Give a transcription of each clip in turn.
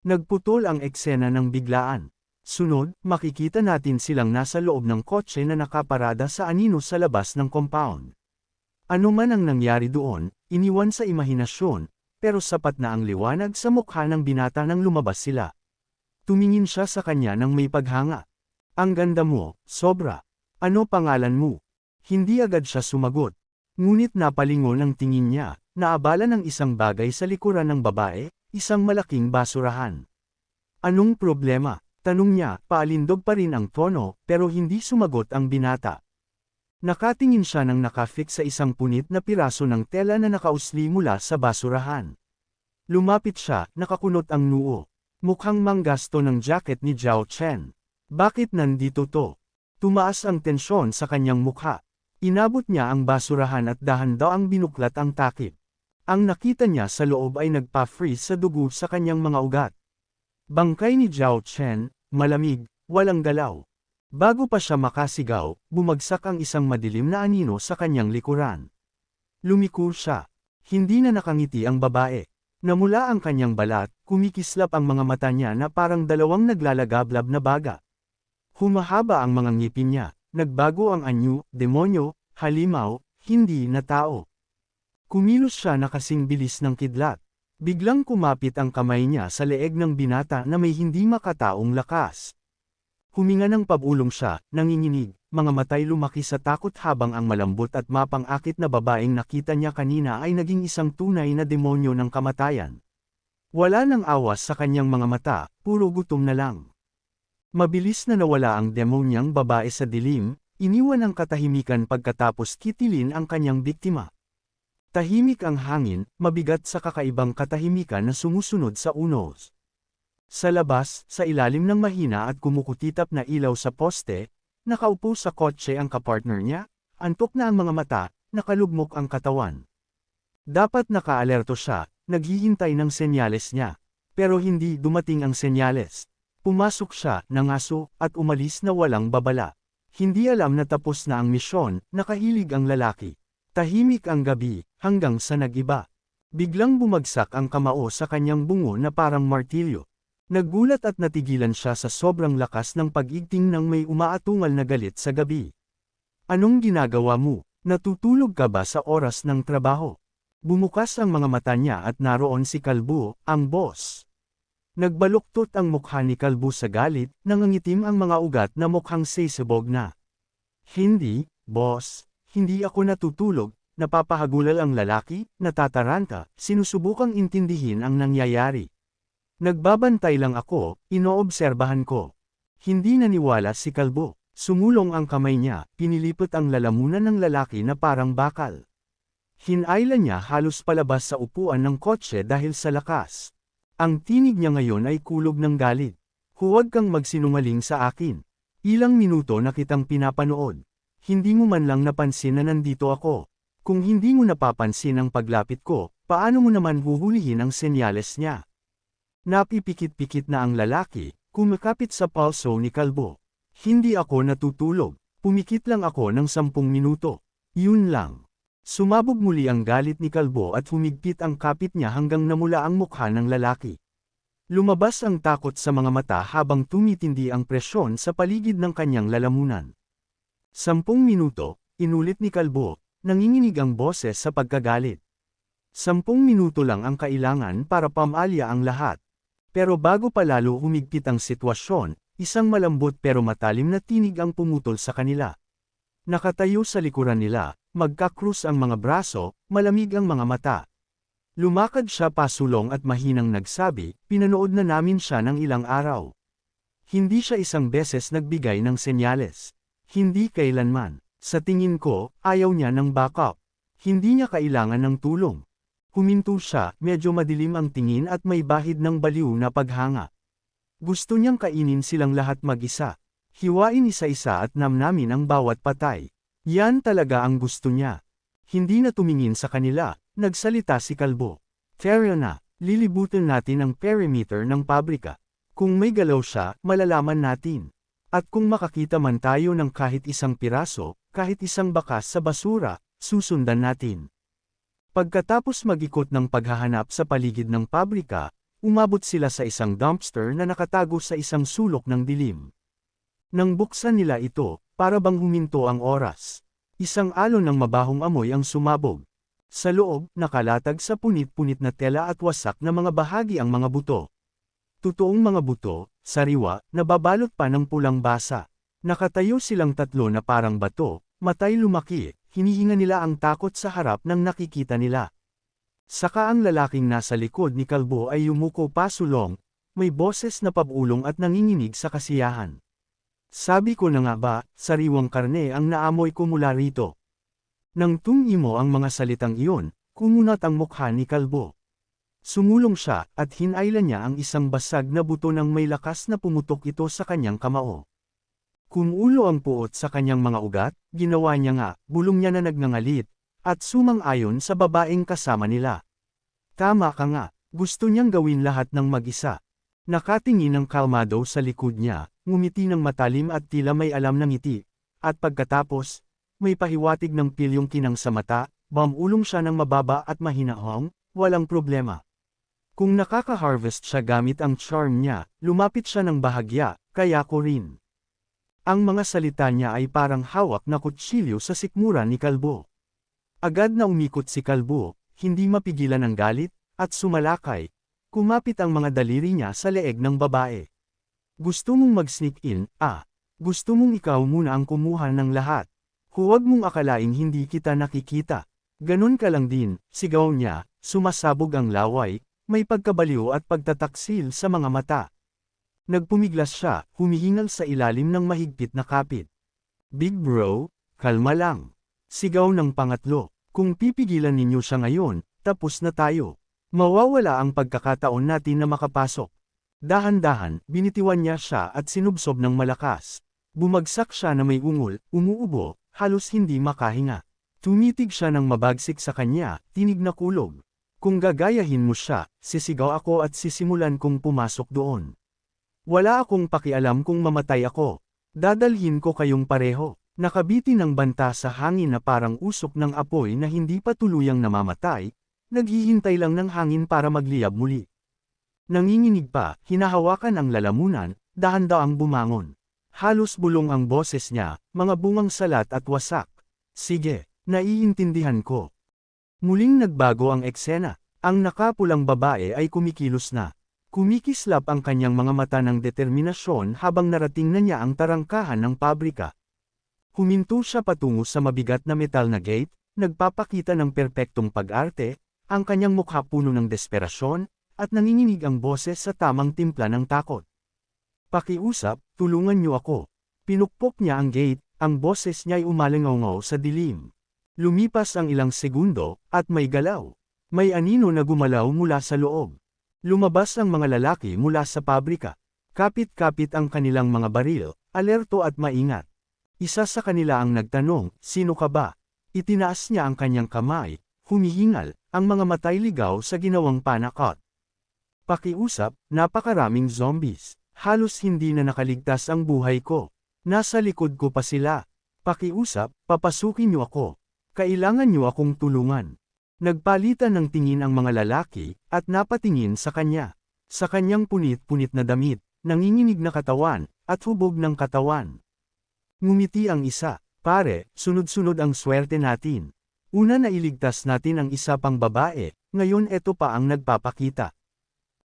Nagputol ang eksena ng biglaan. Sunod, makikita natin silang nasa loob ng kotse na nakaparada sa anino sa labas ng compound. Ano man ang nangyari doon, iniwan sa imahinasyon, pero sapat na ang liwanag sa mukha ng binata nang lumabas sila. Tumingin siya sa kanya ng may paghanga. Ang ganda mo, sobra. Ano pangalan mo? Hindi agad siya sumagot. Ngunit napalingon ang tingin niya, naabala ng isang bagay sa likuran ng babae, isang malaking basurahan. Anong problema? Tanong niya, paalindog pa rin ang tono, pero hindi sumagot ang binata. Nakatingin siya ng nakafix sa isang punit na piraso ng tela na nakausli mula sa basurahan. Lumapit siya, nakakunot ang noo. Mukhang manggasto ng jacket ni Zhao Chen. Bakit nandito to? Tumaas ang tensyon sa kanyang mukha. Inabot niya ang basurahan at dahan daw ang binuklat ang takip. Ang nakita niya sa loob ay nagpa-freeze sa dugo sa kanyang mga ugat. Bangkay ni Zhao Chen, malamig, walang galaw. Bago pa siya makasigaw, bumagsak ang isang madilim na anino sa kanyang likuran. Lumiko siya. Hindi na nakangiti ang babae. Namula ang kanyang balat, kumikislap ang mga mata niya na parang dalawang naglalagablab na baga. Humahaba ang mga ngipin niya, nagbago ang anyo, demonyo, halimaw, hindi na tao. Kumilos siya na kasing bilis ng kidlat. Biglang kumapit ang kamay niya sa leeg ng binata na may hindi makataong lakas. Huminga ng pabulong siya, nanginginig, mga matay lumaki sa takot habang ang malambot at mapang-akit na babaeng nakita niya kanina ay naging isang tunay na demonyo ng kamatayan. Wala nang awas sa kanyang mga mata, puro gutom na lang. Mabilis na nawala ang demonyang babae sa dilim, iniwan ang katahimikan pagkatapos kitilin ang kanyang biktima. Tahimik ang hangin, mabigat sa kakaibang katahimikan na sumusunod sa unos. Sa labas, sa ilalim ng mahina at kumukutitap na ilaw sa poste, nakaupo sa kotse ang kapartner niya, antok na ang mga mata, nakalugmok ang katawan. Dapat nakaalerto siya, naghihintay ng senyales niya. Pero hindi dumating ang senyales. Pumasok siya, nangaso, at umalis na walang babala. Hindi alam na tapos na ang misyon, nakahilig ang lalaki. Tahimik ang gabi, hanggang sa nagiba. Biglang bumagsak ang kamao sa kanyang bungo na parang martilyo. Naggulat at natigilan siya sa sobrang lakas ng pag-igting ng may umaatungal na galit sa gabi. Anong ginagawa mo? Natutulog ka ba sa oras ng trabaho? Bumukas ang mga mata niya at naroon si Kalbo, ang boss. Nagbaluktot ang mukha ni Kalbo sa galit, nangangitim ang mga ugat na mukhang sisibog na. Hindi, boss, hindi ako natutulog, napapahagulal ang lalaki, natataranta, sinusubukang intindihin ang nangyayari. Nagbabantay lang ako, inoobserbahan ko. Hindi naniwala si Kalbo. Sumulong ang kamay niya, pinilipot ang lalamunan ng lalaki na parang bakal. Hinayla niya halos palabas sa upuan ng kotse dahil sa lakas. Ang tinig niya ngayon ay kulog ng galit. Huwag kang magsinungaling sa akin. Ilang minuto na kitang pinapanood. Hindi mo man lang napansin na nandito ako. Kung hindi mo napapansin ang paglapit ko, paano mo naman huhulihin ang senyales niya? Napipikit-pikit na ang lalaki, kumakapit sa palso ni Kalbo. Hindi ako natutulog, pumikit lang ako ng sampung minuto. Yun lang. Sumabog muli ang galit ni Kalbo at humigpit ang kapit niya hanggang namula ang mukha ng lalaki. Lumabas ang takot sa mga mata habang tumitindi ang presyon sa paligid ng kanyang lalamunan. Sampung minuto, inulit ni Kalbo, nanginginig ang boses sa pagkagalit. Sampung minuto lang ang kailangan para pamalya ang lahat. Pero bago pa lalo humigpit ang sitwasyon, isang malambot pero matalim na tinig ang pumutol sa kanila. Nakatayo sa likuran nila, magkakrus ang mga braso, malamig ang mga mata. Lumakad siya pasulong at mahinang nagsabi, pinanood na namin siya ng ilang araw. Hindi siya isang beses nagbigay ng senyales. Hindi kailanman. Sa tingin ko, ayaw niya ng backup. Hindi niya kailangan ng tulong. Huminto siya, medyo madilim ang tingin at may bahid ng baliw na paghanga. Gusto niyang kainin silang lahat mag-isa. Hiwain isa-isa at namnamin ang bawat patay. Yan talaga ang gusto niya. Hindi na tumingin sa kanila, nagsalita si Kalbo. Fair na, lilibutin natin ang perimeter ng pabrika. Kung may galaw siya, malalaman natin. At kung makakita man tayo ng kahit isang piraso, kahit isang bakas sa basura, susundan natin. Pagkatapos magikot ng paghahanap sa paligid ng pabrika, umabot sila sa isang dumpster na nakatago sa isang sulok ng dilim. Nang buksan nila ito, para bang huminto ang oras. Isang alon ng mabahong amoy ang sumabog. Sa loob, nakalatag sa punit-punit na tela at wasak na mga bahagi ang mga buto. Totoong mga buto, sariwa, nababalot pa ng pulang basa. Nakatayo silang tatlo na parang bato, matay lumaki, hinihinga nila ang takot sa harap ng nakikita nila. Saka ang lalaking nasa likod ni Kalbo ay yumuko pasulong, may boses na pabulong at nanginginig sa kasiyahan. Sabi ko na nga ba, sariwang karne ang naamoy ko mula rito. Nang tungi mo ang mga salitang iyon, kumunat ang mukha ni Kalbo. Sumulong siya at hinailan niya ang isang basag na buto nang may lakas na pumutok ito sa kanyang kamao. Kumulo ang puot sa kanyang mga ugat, ginawa niya nga, bulong niya na nagngangalit, at sumang-ayon sa babaeng kasama nila. Tama ka nga, gusto niyang gawin lahat ng mag-isa. Nakatingin ng kalmado sa likod niya, ngumiti ng matalim at tila may alam ng ngiti, at pagkatapos, may pahiwatig ng pilyong kinang sa mata, bamulong siya ng mababa at mahinahong, walang problema. Kung nakaka-harvest siya gamit ang charm niya, lumapit siya ng bahagya, kaya ko rin. Ang mga salita niya ay parang hawak na kutsilyo sa sikmura ni Kalbo. Agad na umikot si Kalbo, hindi mapigilan ang galit, at sumalakay. Kumapit ang mga daliri niya sa leeg ng babae. Gusto mong mag-sneak in, ah. Gusto mong ikaw muna ang kumuha ng lahat. Huwag mong akalaing hindi kita nakikita. Ganon ka lang din, sigaw niya, sumasabog ang laway, may pagkabaliw at pagtataksil sa mga mata. Nagpumiglas siya, humihingal sa ilalim ng mahigpit na kapit. Big bro, kalma lang. Sigaw ng pangatlo, kung pipigilan ninyo siya ngayon, tapos na tayo. Mawawala ang pagkakataon natin na makapasok. Dahan-dahan, binitiwan niya siya at sinubsob ng malakas. Bumagsak siya na may ungol, umuubo, halos hindi makahinga. Tumitig siya ng mabagsik sa kanya, tinig na kulog. Kung gagayahin mo siya, sisigaw ako at sisimulan kong pumasok doon. Wala akong pakialam kung mamatay ako. Dadalhin ko kayong pareho. Nakabiti ng banta sa hangin na parang usok ng apoy na hindi pa tuluyang namamatay, naghihintay lang ng hangin para magliyab muli. Nanginginig pa, hinahawakan ang lalamunan, dahan-daang bumangon. Halos bulong ang boses niya, mga bungang salat at wasak. Sige, naiintindihan ko. Muling nagbago ang eksena. Ang nakapulang babae ay kumikilos na. Kumikislap ang kanyang mga mata ng determinasyon habang narating na niya ang tarangkahan ng pabrika. Huminto siya patungo sa mabigat na metal na gate, nagpapakita ng perpektong pag-arte, ang kanyang mukha puno ng desperasyon, at nanginginig ang boses sa tamang timpla ng takot. Pakiusap, tulungan niyo ako. Pinukpok niya ang gate, ang boses niya ay umalingaw sa dilim. Lumipas ang ilang segundo, at may galaw. May anino na gumalaw mula sa loob. Lumabas ang mga lalaki mula sa pabrika. Kapit-kapit ang kanilang mga baril, alerto at maingat. Isa sa kanila ang nagtanong, sino ka ba? Itinaas niya ang kanyang kamay, humihingal, ang mga matay ligaw sa ginawang panakot. Pakiusap, napakaraming zombies. Halos hindi na nakaligtas ang buhay ko. Nasa likod ko pa sila. Pakiusap, papasukin niyo ako. Kailangan niyo akong tulungan. Nagpalitan ng tingin ang mga lalaki, at napatingin sa kanya. Sa kanyang punit-punit na damit, nanginginig na katawan, at hubog ng katawan. Ngumiti ang isa, pare, sunod-sunod ang swerte natin. Una na iligtas natin ang isa pang babae, ngayon eto pa ang nagpapakita.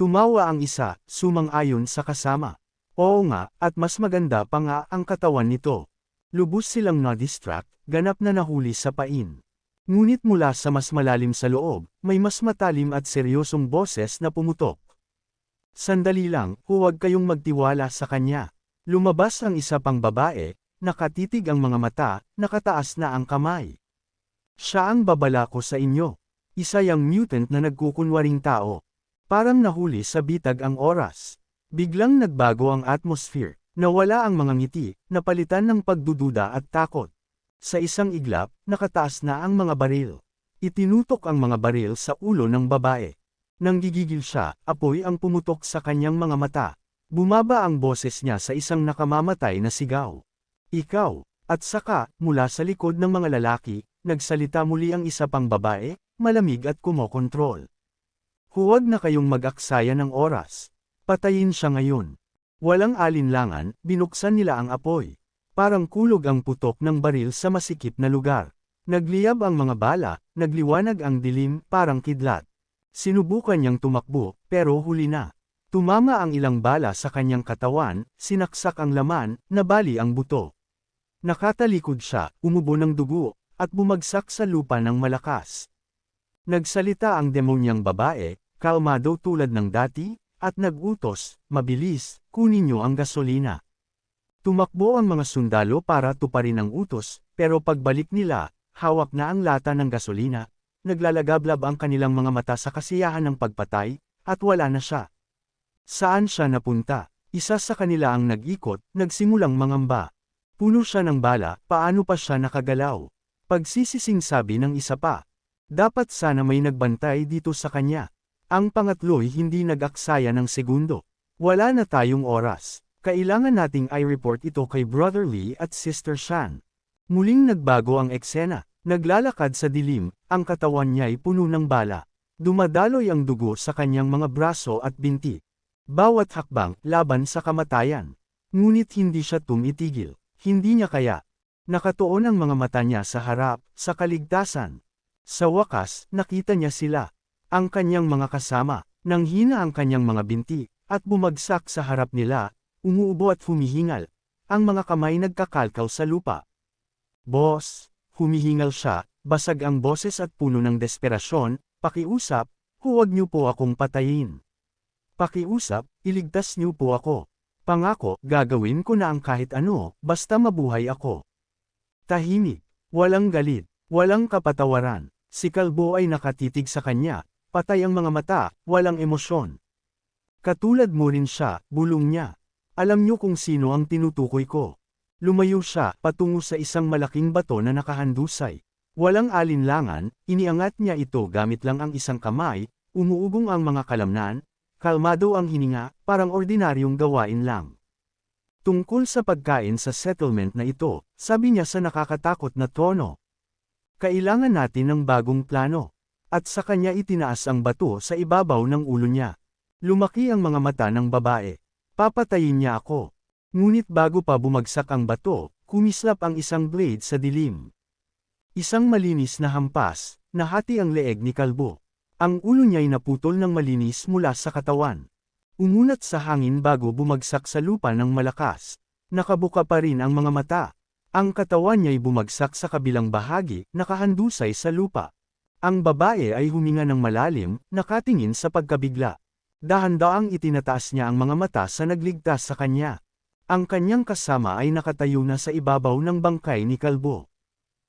Tumawa ang isa, sumang-ayon sa kasama. Oo nga, at mas maganda pa nga ang katawan nito. Lubos silang na-distract, ganap na nahuli sa pain. Ngunit mula sa mas malalim sa loob, may mas matalim at seryosong boses na pumutok. Sandali lang, huwag kayong magtiwala sa kanya. Lumabas ang isa pang babae, nakatitig ang mga mata, nakataas na ang kamay. Siya ang babala ko sa inyo. Isa yang mutant na nagkukunwaring tao. Parang nahuli sa bitag ang oras. Biglang nagbago ang atmosphere. Nawala ang mga ngiti, napalitan ng pagdududa at takot. Sa isang iglap, nakataas na ang mga baril. Itinutok ang mga baril sa ulo ng babae. Nang gigigil siya, apoy ang pumutok sa kanyang mga mata. Bumaba ang boses niya sa isang nakamamatay na sigaw. Ikaw, at saka, mula sa likod ng mga lalaki, nagsalita muli ang isa pang babae, malamig at kumokontrol. Huwag na kayong mag-aksaya ng oras. Patayin siya ngayon. Walang alinlangan, binuksan nila ang apoy. Parang kulog ang putok ng baril sa masikip na lugar. Nagliyab ang mga bala, nagliwanag ang dilim, parang kidlat. Sinubukan niyang tumakbo, pero huli na. Tumama ang ilang bala sa kanyang katawan, sinaksak ang laman, nabali ang buto. Nakatalikod siya, umubo ng dugo, at bumagsak sa lupa ng malakas. Nagsalita ang demonyang babae, kalmado tulad ng dati, at nagutos, mabilis, kunin niyo ang gasolina. Tumakbo ang mga sundalo para tuparin ang utos, pero pagbalik nila, hawak na ang lata ng gasolina, naglalagablab ang kanilang mga mata sa kasiyahan ng pagpatay, at wala na siya. Saan siya napunta? Isa sa kanila ang nag-ikot, nagsimulang mangamba. Puno siya ng bala, paano pa siya nakagalaw? Pagsisising sabi ng isa pa. Dapat sana may nagbantay dito sa kanya. Ang pangatlo'y hindi nag-aksaya ng segundo. Wala na tayong oras. Kailangan nating i-report ito kay Brother Lee at Sister Shan. Muling nagbago ang eksena. Naglalakad sa dilim, ang katawan niya'y puno ng bala. Dumadaloy ang dugo sa kanyang mga braso at binti. Bawat hakbang, laban sa kamatayan. Ngunit hindi siya tumitigil. Hindi niya kaya. Nakatuon ang mga mata niya sa harap, sa kaligtasan. Sa wakas, nakita niya sila. Ang kanyang mga kasama, nang hina ang kanyang mga binti, at bumagsak sa harap nila, umuubo at humihingal. Ang mga kamay nagkakalkaw sa lupa. Boss, humihingal siya, basag ang boses at puno ng desperasyon, pakiusap, huwag niyo po akong patayin. Pakiusap, iligtas niyo po ako. Pangako, gagawin ko na ang kahit ano, basta mabuhay ako. Tahimik, walang galit, walang kapatawaran. Si Kalbo ay nakatitig sa kanya, patay ang mga mata, walang emosyon. Katulad mo rin siya, bulong niya. Alam niyo kung sino ang tinutukoy ko. Lumayo siya, patungo sa isang malaking bato na nakahandusay. Walang alinlangan, iniangat niya ito gamit lang ang isang kamay, umuugong ang mga kalamnan, Kalmado ang hininga, parang ordinaryong gawain lang. Tungkol sa pagkain sa settlement na ito, sabi niya sa nakakatakot na tono. Kailangan natin ng bagong plano. At sa kanya itinaas ang bato sa ibabaw ng ulo niya. Lumaki ang mga mata ng babae. Papatayin niya ako. Ngunit bago pa bumagsak ang bato, kumislap ang isang blade sa dilim. Isang malinis na hampas, nahati ang leeg ni Kalbo. Ang ulo niya'y naputol ng malinis mula sa katawan. Umunat sa hangin bago bumagsak sa lupa ng malakas. Nakabuka pa rin ang mga mata. Ang katawan niya'y bumagsak sa kabilang bahagi, nakahandusay sa lupa. Ang babae ay huminga ng malalim, nakatingin sa pagkabigla. Dahan-daang itinataas niya ang mga mata sa nagligtas sa kanya. Ang kanyang kasama ay nakatayo na sa ibabaw ng bangkay ni Kalbo.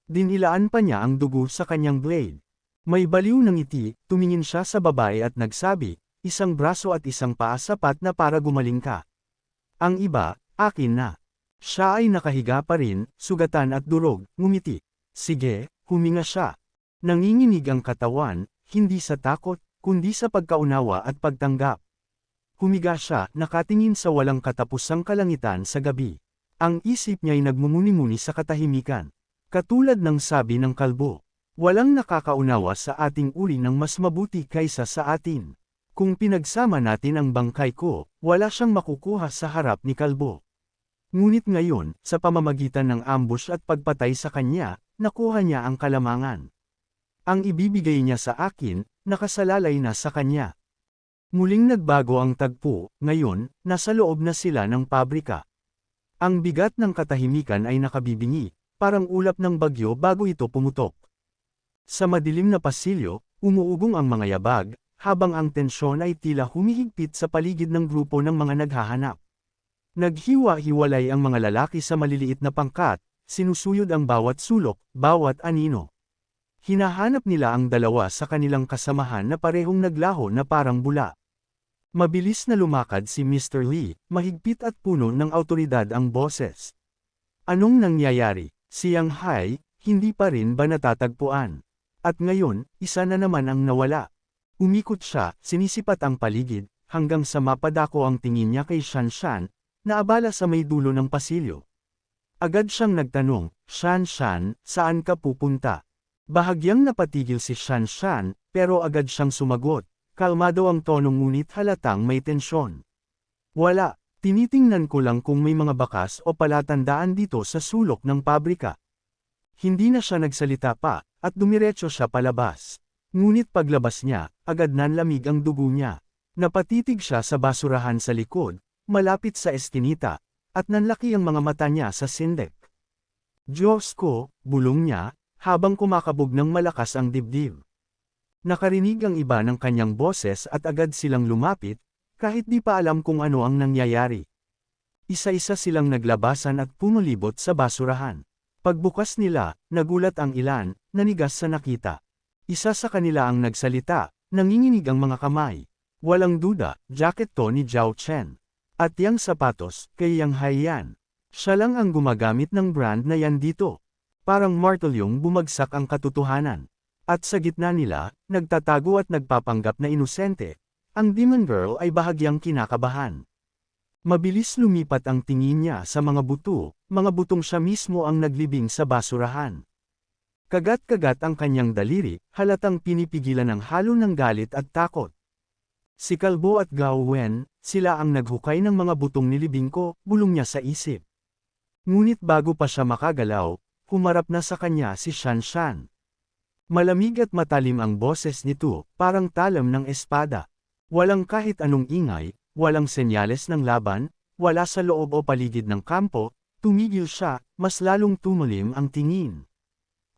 Dinilaan pa niya ang dugo sa kanyang blade. May baliw ng ngiti, tumingin siya sa babae at nagsabi, isang braso at isang paa sapat na para gumaling ka. Ang iba, akin na. Siya ay nakahiga pa rin, sugatan at durog, ngumiti. Sige, huminga siya. Nanginginig ang katawan, hindi sa takot, kundi sa pagkaunawa at pagtanggap. Humiga siya, nakatingin sa walang katapusang kalangitan sa gabi. Ang isip niya'y nagmumuni-muni sa katahimikan. Katulad ng sabi ng kalbo. Walang nakakaunawa sa ating uri ng mas mabuti kaysa sa atin. Kung pinagsama natin ang bangkay ko, wala siyang makukuha sa harap ni Kalbo. Ngunit ngayon, sa pamamagitan ng ambush at pagpatay sa kanya, nakuha niya ang kalamangan. Ang ibibigay niya sa akin, nakasalalay na sa kanya. Muling nagbago ang tagpo, ngayon, nasa loob na sila ng pabrika. Ang bigat ng katahimikan ay nakabibingi, parang ulap ng bagyo bago ito pumutok. Sa madilim na pasilyo, umuugong ang mga yabag, habang ang tensyon ay tila humihigpit sa paligid ng grupo ng mga naghahanap. Naghiwa-hiwalay ang mga lalaki sa maliliit na pangkat, sinusuyod ang bawat sulok, bawat anino. Hinahanap nila ang dalawa sa kanilang kasamahan na parehong naglaho na parang bula. Mabilis na lumakad si Mr. Lee, mahigpit at puno ng autoridad ang boses. Anong nangyayari? Si Yang Hai, hindi pa rin ba natatagpuan? At ngayon, isa na naman ang nawala. Umikot siya, sinisipat ang paligid, hanggang sa mapadako ang tingin niya kay Shan Shan, na abala sa may dulo ng pasilyo. Agad siyang nagtanong, Shan Shan, saan ka pupunta? Bahagyang napatigil si Shan Shan, pero agad siyang sumagot, kalmado ang tono ngunit halatang may tensyon. Wala, tinitingnan ko lang kung may mga bakas o palatandaan dito sa sulok ng pabrika. Hindi na siya nagsalita pa, at dumiretso siya palabas. Ngunit paglabas niya, agad nanlamig ang dugo niya. Napatitig siya sa basurahan sa likod, malapit sa eskinita, at nanlaki ang mga mata niya sa sindek. Diyos ko, bulong niya, habang kumakabog ng malakas ang dibdib. Nakarinig ang iba ng kanyang boses at agad silang lumapit, kahit di pa alam kung ano ang nangyayari. Isa-isa silang naglabasan at pumulibot sa basurahan. Pagbukas nila, nagulat ang ilan, nanigas sa nakita. Isa sa kanila ang nagsalita, nanginginig ang mga kamay. Walang duda, jacket to ni Zhao Chen. At yang sapatos, kay Yang Haiyan. Siya lang ang gumagamit ng brand na yan dito. Parang martelyong bumagsak ang katotohanan. At sa gitna nila, nagtatago at nagpapanggap na inosente, ang Demon Girl ay bahagyang kinakabahan. Mabilis lumipat ang tingin niya sa mga buto, mga butong siya mismo ang naglibing sa basurahan. Kagat-kagat ang kanyang daliri, halatang pinipigilan ng halo ng galit at takot. Si Kalbo at Gao Wen, sila ang naghukay ng mga butong nilibing ko, bulong niya sa isip. Ngunit bago pa siya makagalaw, humarap na sa kanya si Shan Shan. Malamig at matalim ang boses nito, parang talam ng espada. Walang kahit anong ingay, walang senyales ng laban, wala sa loob o paligid ng kampo, tumigil siya, mas lalong tumulim ang tingin.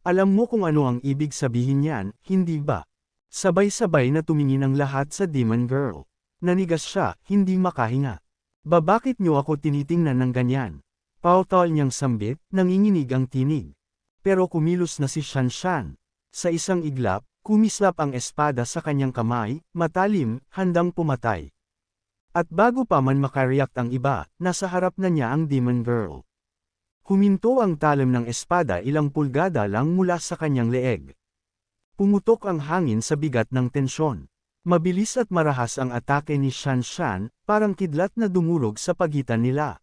Alam mo kung ano ang ibig sabihin niyan, hindi ba? Sabay-sabay na tumingin ang lahat sa Demon Girl. Nanigas siya, hindi makahinga. Ba bakit niyo ako tinitingnan ng ganyan? Pautol niyang sambit, nanginginig ang tinig. Pero kumilos na si Shan Shan. Sa isang iglap, kumislap ang espada sa kanyang kamay, matalim, handang pumatay. At bago pa man makareact ang iba, nasa harap na niya ang Demon Girl. Huminto ang talim ng espada ilang pulgada lang mula sa kanyang leeg. Pumutok ang hangin sa bigat ng tensyon. Mabilis at marahas ang atake ni Shan Shan, parang kidlat na dumurog sa pagitan nila.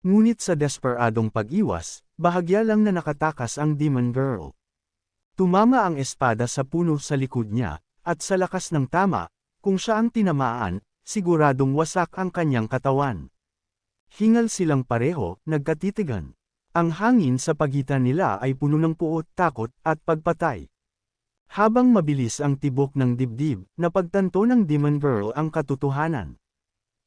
Ngunit sa desperadong pag-iwas, bahagya lang na nakatakas ang Demon Girl. Tumama ang espada sa puno sa likod niya, at sa lakas ng tama, kung siya ang tinamaan, siguradong wasak ang kanyang katawan. Hingal silang pareho, nagkatitigan. Ang hangin sa pagitan nila ay puno ng puot, takot, at pagpatay. Habang mabilis ang tibok ng dibdib, napagtanto ng Demon Girl ang katotohanan.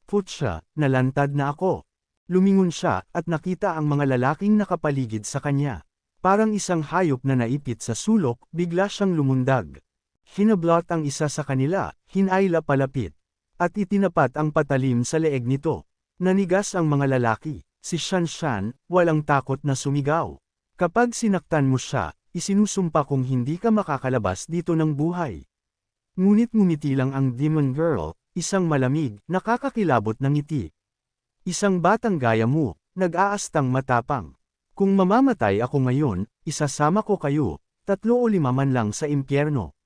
Putsya, nalantad na ako. Lumingon siya, at nakita ang mga lalaking nakapaligid sa kanya. Parang isang hayop na naipit sa sulok, bigla siyang lumundag. Hinablot ang isa sa kanila, hinayla palapit. At itinapat ang patalim sa leeg nito. Nanigas ang mga lalaki, si Shan Shan, walang takot na sumigaw. Kapag sinaktan mo siya, isinusumpa kong hindi ka makakalabas dito ng buhay. Ngunit ngumiti lang ang Demon Girl, isang malamig, nakakakilabot ng ngiti. Isang batang gaya mo, nag-aastang matapang. Kung mamamatay ako ngayon, isasama ko kayo, tatlo o lima man lang sa impyerno.